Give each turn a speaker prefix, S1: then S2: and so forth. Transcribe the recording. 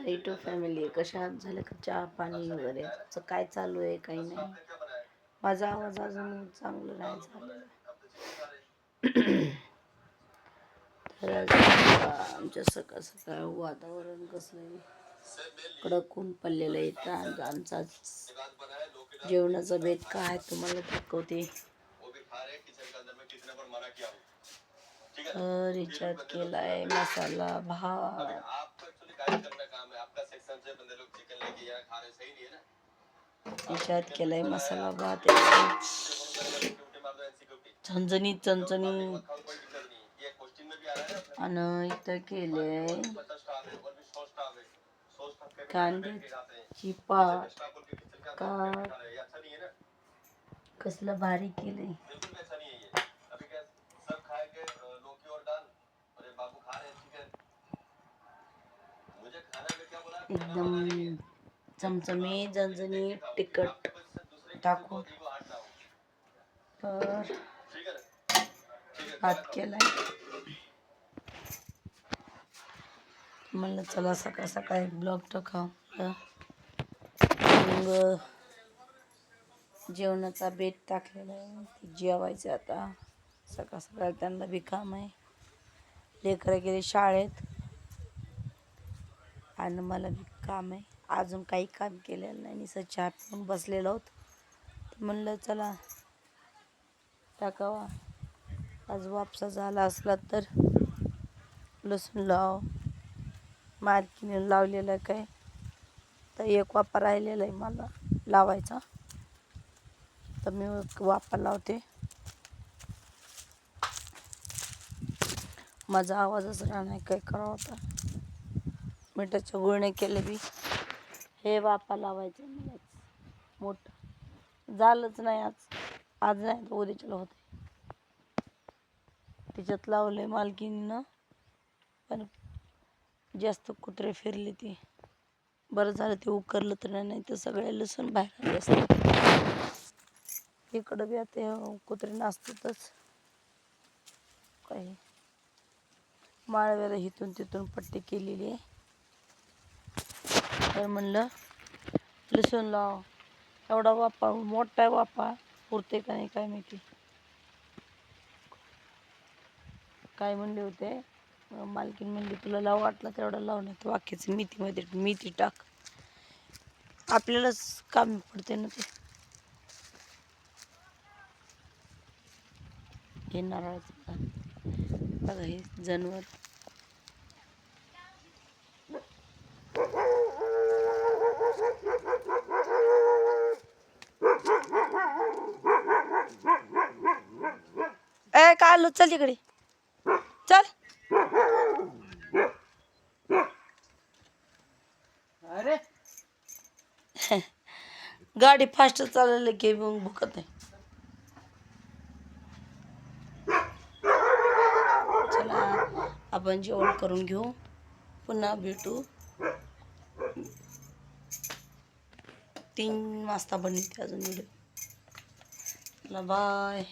S1: High to family कशा आहात झालं का चहा पाणी वगैरे? तुमचं काय चालू आहे काही नाही. माझा आवाज अजून चांगलं नाही झाला तर आमच्या सकाळ सकाळ वातावरण कसं आहे? कडक ऊन पडलेलं आहे. तर आमचा जेवणाचा भेद काय आहे तुम्हाला दाखवते? रिचार्ज केलाय मसाला भात. रिचार्ज केलाय मसाला भात झणझणीत चणचणीत आणि इथं केले। कांद्याची पात का कसलं भारी केलंय एकदम चमचमी जणजणी तिखट टाकून तर भात केलाय. म्हणलं चला सकाळ सकाळी ब्लॉग टाकाव. मग जेवणाचा बेत टाकलेला आहे. जेवायचं आता. सकाळ सकाळ त्यांना बी काम आहे. लेकरं गेले शाळेत. आणि मला काम आहे. अजून काही काम केलेलं नाही. निसं चहा पिऊन बसलेलो आहोत. तर म्हणलं चला टाकावा. आज वापसा झाला असला तर लसूण लाव. मार्कीने लावलेलं आहे काय? तर एक वापा राहिलेला आहे मला लावायचा. तर मी एक लावते. माझा आवाजच राहणार काय करावं होता मिठाच्या गुळणे केले बी. हे वापा लावायचे मलाच मोठं. झालंच नाही आज. आज नाही तर उद्याच्याला होते तिच्यात लावलंय मालकीनं पण जास्त कुत्रे फिरले ती. बरं झालं ते उकरलं तर नाही तर सगळे लसूण बाहेर आले असते. इकडं बी आता कुत्रे नाचतातच. काही. माळव्याला इथून तिथून पट्टी केलेली. आहे तर म्हणलं? लसूण लाव एवढा वापा मोठा वापा पुरते का नाही काय माहिती. काय म्हणले होते? मालकीन म्हणली तुला लाव वाटलं तेवढा लाव नाही तर वाक्याचं मेथीमध्ये मेथी टाक. आपल्यालाच कामी पडते ना ते. हे नारळाचं बघा हे जनावर. कालू चल तिकडे चल.
S2: अरे.
S1: गाडी फास्ट चालवली की मग भुकत आहे चला आपण जेवण करून घेऊ. पुन्हा भेटू. तीन वाजता बनवते अजून व्हिडिओ चला बाय